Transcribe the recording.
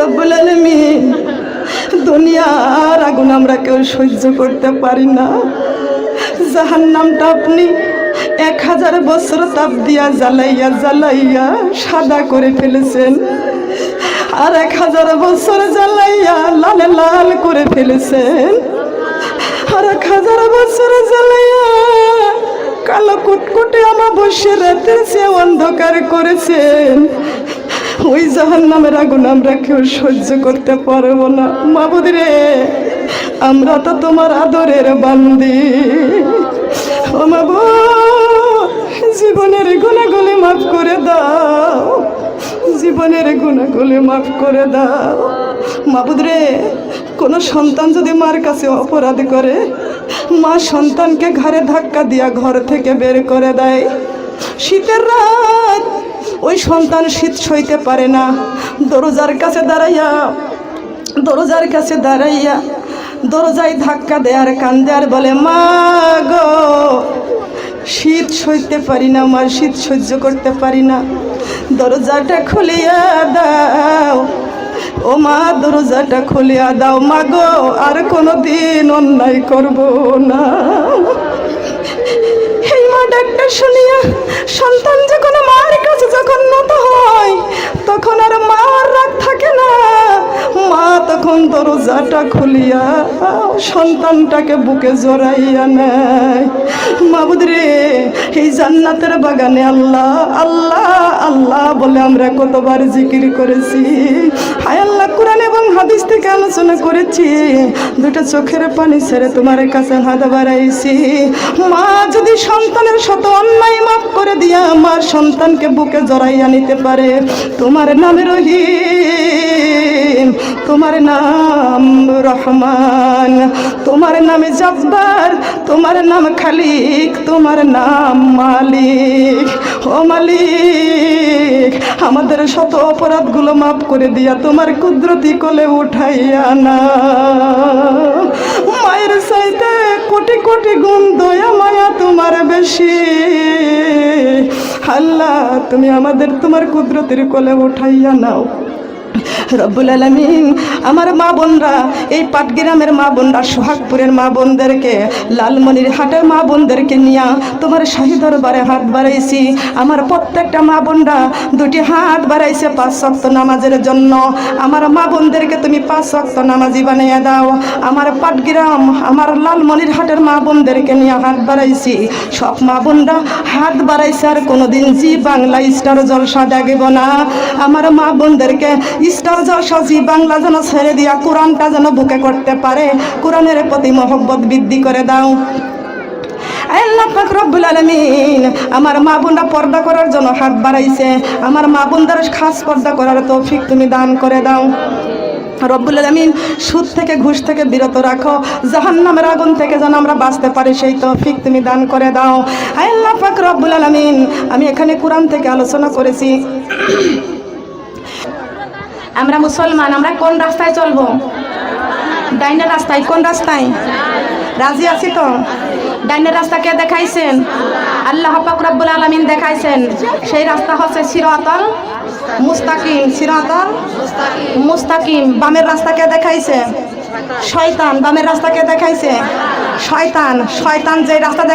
রব্বুল আলমিন, দুনিয়ার আগুন আমরা কেউ সহ্য করতে পারি না। জাহান নামটা আপনি এক হাজার বছর তাপ দিয়া জ্বালাইয়া জ্বালাইয়া সাদা করে ফেলেছেন। আর এক হাজার বছর জ্বালাইয়া লাল লাল করে ফেলেছেন। আর এক হাজার বছর জ্বালাইয়া কালো কুটকুটে আমাবস্যা রাতের সে অন্ধকার করেছেন। জাহান নামের আগুন আমরা কেউ সহ্য করতে পারব না। মাবুদ রে, আমরা তো তোমার আদরের বান্দি। ও মাবু, জীবনের গুণাগুলি মাফ করে দাও। জীবনের গুণাগুলি মাফ করে দাও। মাবুদ রে, কোনো সন্তান যদি মার কাছে অপরাধ করে, মা সন্তানকে ঘরে ধাক্কা দিয়া ঘর থেকে বের করে দেয়। শীতের রাত ওই সন্তান শীত সইতে পারে না। দরজার কাছে দাঁড়াইয়া, দরজার কাছে দাঁড়াইয়া দরজায় ধাক্কা দেয় আর কান্দে আর বলে, মা গো, শীত সইতে পারি না আমার শীত সহ্য করতে পারি না। দরজাটা খুলিয়া দাও, ও মা, দরজাটা খুলিয়া দাও। মা গো, আর কোনো দিন অন্যায় করব না। এই মা ডাক্তার শুনিয়া সন্তান যে কোনো মার কাছে দরজাটা খুলিয়া সন্তানটাকে বুকে জড়াইয়া নেয়। মাবুদ রে এই জান্নাতের বাগানে আল্লাহ আল্লাহ আল্লাহ আমরা কতবার জিকির করেছি। হায় আল্লাহ, কোরআন এবং হাদিস থেকে আলোচনা করেছি। দুটো চোখের পানি ছেড়ে তোমার কাছে হাত বাড়াইছি। মা, যদি সন্তানের শত অন্যায় মাফ করে দিয়া আমার সন্তানকে বুকে জড়াইয়া নিতে পারে, তোমার নামে রহিম, তোমার নাম রহমান, তোমার নামে জব্বার, তোমার নাম খালিক, তোমার নাম মালিক। ও মালিক আমাদের শত অপরাধগুলো মাফ করে দিয়া তোমার কুদরতি কোলে উঠাইয়া না মায়ের সাইতে কোটি কোটি গুণ দয়া মায়া তোমার বেশি। আল্লাহ, তুমি আমাদের তোমার কুদরতির কোলে উঠাইয়া নাও। রব্বুল আলমিন। আমার মা বোনরা, এই পাটগ্রামের মা বোনরা, সোহাগপুরের মা বোনদেরকে, লালমনির হাটের মা বোনদেরকে নিয়ে তোমার শাহী দরবারে হাত বাড়াইছি। আমার প্রত্যেকটা মা বোনরা দুটি হাত বাড়াইছে পাঁচ শক্ত নামাজের জন্য। আমার মা বোনদেরকে তুমি পাঁচ শক্ত নামাজি বানিয়ে দাও। আমার পাটগ্রাম, আমার লালমনির হাটের মা বোনদেরকে নিয়ে হাত বাড়াইছি। সব মা বোনরা হাত বাড়াইছে আর কোনোদিন জি বাংলা স্টার জলসা দেখব না। আমার মা বোনদেরকে স্টার জলসা বাংলা যেন ছেড়ে দিয়া কোরআনটা যেন বুকে করতে পারে। কোরআনের প্রতি মহব্বত বৃদ্ধি করে দাও। আমার মা বোনরা পর্দা করার জন্য হাত বাড়াইছে। আমার মা বোনদের খাস পর্দা করার তৌফিক তুমি দান করে দাও। রব্বুল আলমিন সুদ থেকে ঘুষ থেকে বিরত রাখো। জাহান নামের আগুন থেকে যেন আমরা বাঁচতে পারি, সেই তৌফিক তুমি দান করে দাও। আল্লাহ পাক রব্বুল আলমিন, আমি এখানে কোরআন থেকে আলোচনা করেছি। আমরা মুসলমান, আমরা কোন রাস্তায় চলবো? ডাইনের রাস্তায়, কোন রাস্তায়? রাজি আছি তো? ডাইনের রাস্তা কে দেখাইছেন? আল্লাহ পাক রব্বুল আলমিন দেখাইছেন। সেই রাস্তা হচ্ছে সিরাতল মুস্তাকিম। সিরাতল মুস্তাকিম। বামের রাস্তা কে দেখাইছে? শয়তান। বামের রাস্তা কে দেখাইছে? শয়তান। শয়তান যে রাস্তা